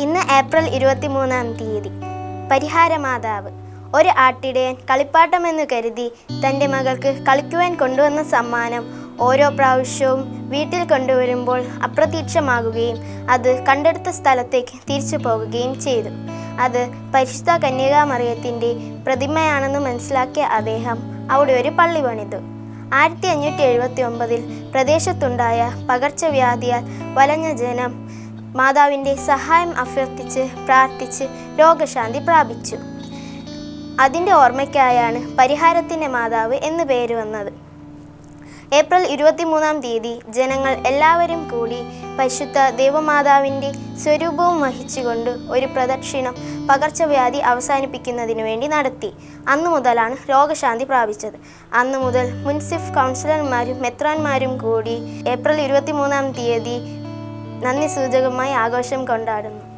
April ഇരുപത്തിമൂന്നാം തീയതി. പരിഹാരമാതാവ്. ഒരു ആട്ടിടയൻ കളിപ്പാട്ടമെന്ന് കരുതി തന്റെ മകൾക്ക് കളിക്കുവാൻ കൊണ്ടുവന്ന സമ്മാനം ഓരോ പ്രാവശ്യവും വീട്ടിൽ കൊണ്ടുവരുമ്പോൾ അപ്രത്യക്ഷമാകുകയും അത് കണ്ടെടുത്ത സ്ഥലത്തേക്ക് തിരിച്ചു പോകുകയും ചെയ്തു. അത് പരിശുദ്ധ കന്യകാമറിയത്തിന്റെ പ്രതിമയാണെന്ന് മനസ്സിലാക്കിയ അദ്ദേഹം അവിടെ ഒരു പള്ളി പണിതു. ആയിരത്തി അഞ്ഞൂറ്റി എഴുപത്തി ഒമ്പതിൽ പ്രദേശത്തുണ്ടായ പകർച്ചവ്യാധിയാൽ വലഞ്ഞ ജനം മാതാവിന്റെ സഹായം അഭ്യർത്ഥിച്ച് പ്രാർത്ഥിച്ച് രോഗശാന്തി പ്രാപിച്ചു. അതിന്റെ ഓർമ്മയ്ക്കായാണ് പരിഹാരത്തിന്റെ മാതാവ് എന്ന് പേര് വന്നത്. ഏപ്രിൽ ഇരുപത്തിമൂന്നാം തീയതി ജനങ്ങൾ എല്ലാവരും കൂടി പരിശുദ്ധ ദേവമാതാവിന്റെ സ്വരൂപവും വഹിച്ചുകൊണ്ട് ഒരു പ്രദക്ഷിണം പകർച്ചവ്യാധി അവസാനിപ്പിക്കുന്നതിന് വേണ്ടി നടത്തി. അന്നു മുതലാണ് രോഗശാന്തി പ്രാപിച്ചത്. അന്നു മുതൽ മുൻസിഫ് കൗൺസിലർമാരും മെത്രാന്മാരും കൂടി ഏപ്രിൽ ഇരുപത്തിമൂന്നാം തീയതി നന്ദി സൂചകമായി ആഘോഷം കൊണ്ടാടുന്നു